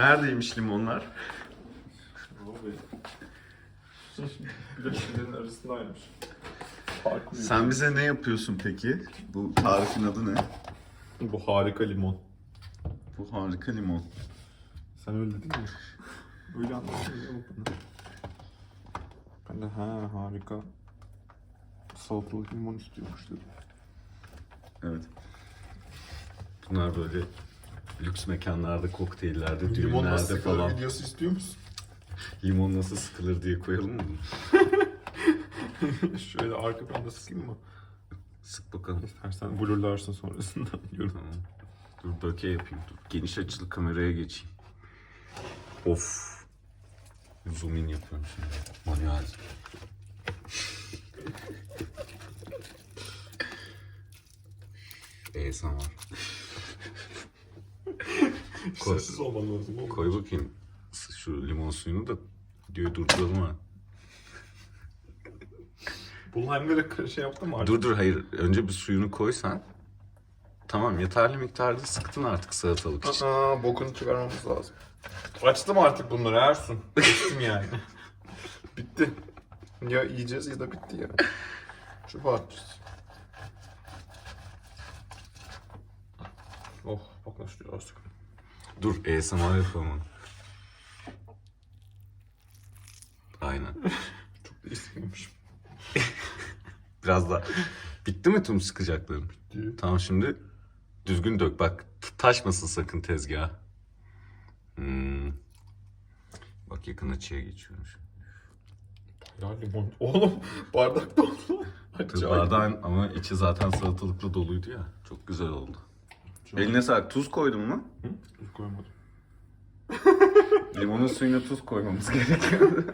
Neredeymiş limonlar? Farklı bir- Sen bize ne yapıyorsun peki? Bu tarifin adı ne? Bu harika limon. Bu harika limon. Sen öyle dedin mi? Öyle ya bunu. Ben de ha harika salatalık limon istiyormuş dedim. Evet. Bunlar böyle lüks mekanlarda, kokteyllerde, Limon düğünlerde nasıl sıkılır falan. videosu istiyor musun? Limon nasıl sıkılır diye koyalım mı? Şöyle arka planda sıkayım mı? Sık bakalım. İstersen blurlarsın sonrasında. Yorum. Tamam. Dur böke yapayım. Dur. Geniş açılı kameraya geçeyim. Of. Zoom in yapıyorum şimdi. Manuel. ASMR. Koy. Sessiz olman lazım oğlum. Koy bakayım şu limon suyunu da videoyu durduralım ha. Bu lime'ları şey yaptın mı artık? Dur dur hayır. Önce bir suyunu koy sen. Tamam yeterli miktarda sıktın artık salatalık için. Aa, bokunu çıkarmamız lazım. Açtım artık bunları Ersun. Açtım yani. bitti. Ya yiyeceğiz ya da bitti yani. Şu parçası. Oh bak nasıl güzel artık. Dur ASMR yapalım. Aynen. Çok da istememişim. Biraz daha. Bitti mi tüm sıkacakların? Bitti. Tamam şimdi düzgün dök. Bak taşmasın sakın tezgah. Hmm. Bak yakın açıya geçiyormuş. Ya limon. Oğlum bardak Acayip. Bardağın ama içi zaten salatalıkla doluydu ya. Çok güzel oldu. Eline sağlık. Tuz koydun mu? Hı? Dur koymadım. Limonun suyuna tuz koymamız gerekiyor.